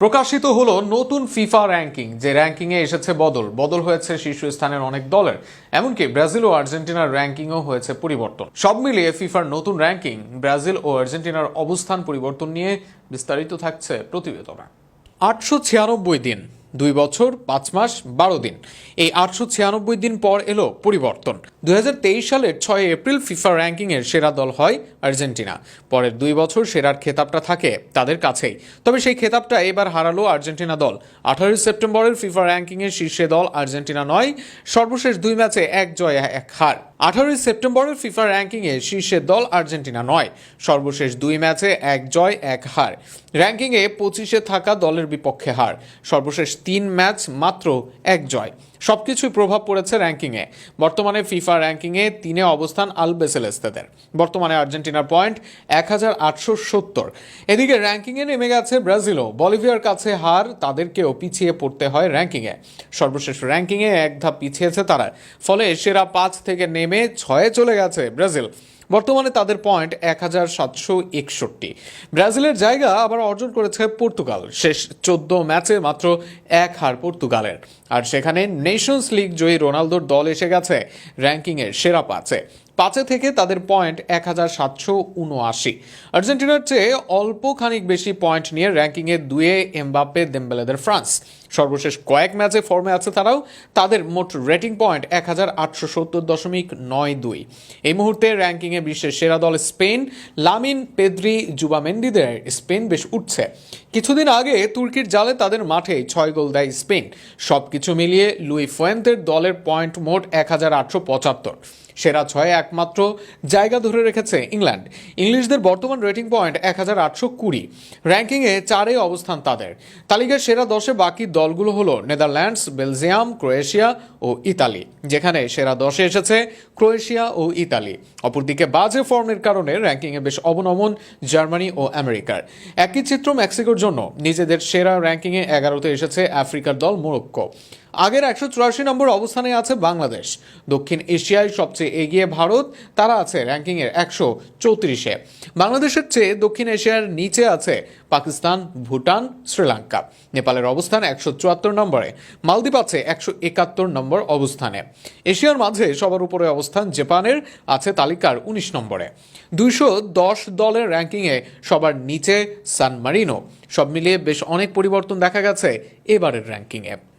প্রকাশিত হলো নতুন ফিফা র্যাঙ্কিং, যে র্যাঙ্কিংয়ে এসেছে বদল। বদল হয়েছে শীর্ষস্থানের অনেক দলের। এমনকি ব্রাজিল ও আর্জেন্টিনার র্যাঙ্কিংও হয়েছে পরিবর্তন। সব মিলিয়ে ফিফার নতুন র্যাঙ্কিং, ব্রাজিল ও আর্জেন্টিনার অবস্থান পরিবর্তন নিয়ে বিস্তারিত থাকছে প্রতিবেদনা। আটশো ছিয়ানব্বই দিন। দুই বছর, পাঁচ মাস, বারো দিন। এই আটশো ছিয়ানব্বই দিন পর এলো পরিবর্তন। দুই হাজার তেইশ সালের ছয় এপ্রিল ফিফা র্যাঙ্কিংয়ের সেরা দল হয় আর্জেন্টিনা। পরের দুই বছর সেরার খেতাবটা থাকে তাদের কাছেই। তবে সেই খেতাবটা এবার হারালো আর্জেন্টিনা দল। আঠারোই সেপ্টেম্বরের ফিফা র্যাঙ্কিংয়ের শীর্ষে দল আর্জেন্টিনা নয়। সর্বশেষ দুই ম্যাচে এক জয় এক হার। আঠারোই সেপ্টেম্বরের ফিফা র্যাঙ্কিংয়ে শীর্ষের দল আর্জেন্টিনা নয়। সর্বশেষ দুই ম্যাচে এক জয়, এক হার। র্যাঙ্কিংয়ে পঁচিশে থাকা দলের বিপক্ষে হার। সর্বশেষ তিন ম্যাচ মাত্র এক জয়। সবকিছুই প্রভাব পড়েছে র্যাঙ্কিংয়ে। বর্তমানে ফিফা র্যাঙ্কিংয়ে তিনে অবস্থান আল আলবেসেলেস্তেদের। বর্তমানে আর্জেন্টিনার পয়েন্ট এক হাজার আটশো সত্তর এদিকে র্যাঙ্কিংয়ে নেমে গেছে ব্রাজিলও। বলিভিয়ার কাছে হার তাদেরকেও পিছিয়ে পড়তে হয় র্যাঙ্কিংয়ে। সর্বশেষ র্যাঙ্কিংয়ে এক ধাপ পিছিয়েছে তারা। ফলে সেরা পাঁচ থেকে নেমে ছয়ে চলে গেছে ব্রাজিল। বর্তমানে তাদের পয়েন্ট এক হাজার সাতশো একষট্টি। ব্রাজিলের জায়গা আবার অর্জন করেছে পর্তুগাল। শেষ চোদ্দ ম্যাচে মাত্র এক হার পর্তুগালের। আর সেখানে নেশনস লিগ জয়ী রোনালদোর দল এসে গেছে। র্যাঙ্কিংয়ের সেরা পাঁচে। পাঁচে থেকে তাদের পয়েন্ট এক হাজার সাতশো উনআশি। আর্জেন্টিনার চেয়ে অল্প খানিক বেশি পয়েন্ট নিয়ে র্যাঙ্কিংয়ে দুয়ে এমবাপ্পে, দেম্বেলেদের ফ্রান্স। সর্বশেষ কয়েক ম্যাচে ফর্মে আছে তারাও, তাদের মোট রেটিং পয়েন্ট এক হাজার আটশো সত্তর দশমিক নয় দুই। এই মুহূর্তে র্যাঙ্কিংয়ে বিশ্বের সেরা দল স্পেন, লামিন পেদ্রি জুবামেন্ডিদের স্পেন বেশ উঠছে। কিছুদিন আগে তুর্কির জালে তাদের মাঠে ছয় গোল দেয় স্পেন। সব কিছু মিলিয়ে লুই ফুয়েন্তের দলের পয়েন্ট মোট এক হাজার আটশো পঁচাত্তর। সেরা ছয়ে একমাত্র জায়গা ধরে রেখেছে ইংল্যান্ড। ইংলিশদের বর্তমান রেটিং পয়েন্ট এক হাজার আটশো কুড়ি। র্যাঙ্কিংয়ে চারে অবস্থান তাদের। তালিকার সেরা দশে বাকি দলগুলো হলো নেদারল্যান্ডস, বেলজিয়াম, ক্রোয়েশিয়া ও ইতালি, যেখানে সেরা দশে এসেছে ক্রোয়েশিয়া ও ইতালি। অপরদিকে বাজে ফর্মের কারণে র্যাঙ্কিংয়ে বেশ অবনমন জার্মানি ও আমেরিকার। একই চিত্র মেক্সিকোর জন্য। নিজেদের সেরা র্যাঙ্কিংয়ে এগারোতে এসেছে আফ্রিকার দল মোরক্কো। আগের একশো চুরাশি নম্বর অবস্থানে আছে বাংলাদেশ। দক্ষিণ এশিয়ায় সবচেয়ে এগিয়ে ভারত, তারা আছে র্যাঙ্কিংয়ের একশো চৌত্রিশে। বাংলাদেশের চেয়ে দক্ষিণ এশিয়ার নিচে আছে পাকিস্তান, ভুটান, শ্রীলঙ্কা। নেপালের অবস্থান একশো চুয়াত্তর নম্বরে, মালদ্বীপ আছে একশো একাত্তর নম্বর অবস্থানে। এশিয়ার মাঝে সবার উপরে অবস্থান জাপানের, আছে তালিকার উনিশ নম্বরে। দুইশো দশ দলের র্যাঙ্কিংয়ে সবার নিচে সান মারিনো। সব মিলিয়ে বেশ অনেক পরিবর্তন দেখা গেছে এবারের র্যাঙ্কিংয়ে